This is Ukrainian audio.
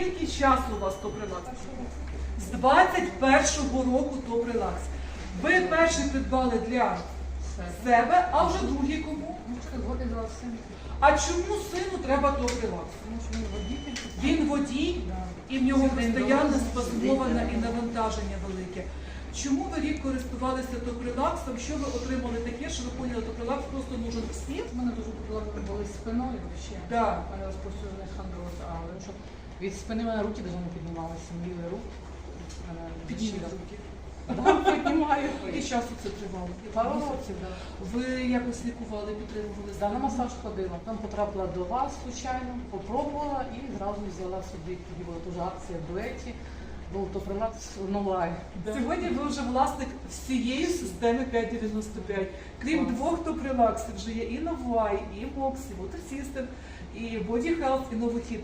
Скільки часу у вас Топрелакс? З 21-го року Топрелакс. Ви перший придбали для себе, а вже другий кому? А чому сину треба Топрелакс? Він водій, і в нього постійно спазмоване і навантаження велике. Чому ви рік користувалися топрилаксом? Що ви отримали таке, що ви поняли, топрилакс просто нужен всім? У мене дуже проблеми були спиною ще. Да. У мене розповсюджений хондроз, а щоб від спини мене руки не піднімалися, мілий рук. Мене Підніміть руки. Да, Піднімаю. Скільки часу це тривало? Пару років, да. Ви якось лікували, підтримували Да, на масаж ходила. Там потрапила до вас случайно, попробувала і зразу взяла собі. Тоді була дуже акція в дуеті. Був то прилакс новай. Сьогодні ви вже власник всієї системи 595. Крім Клас. двох топрилаксів, вже є і Новай, і Моксі, System, і Body Health, і Новохід.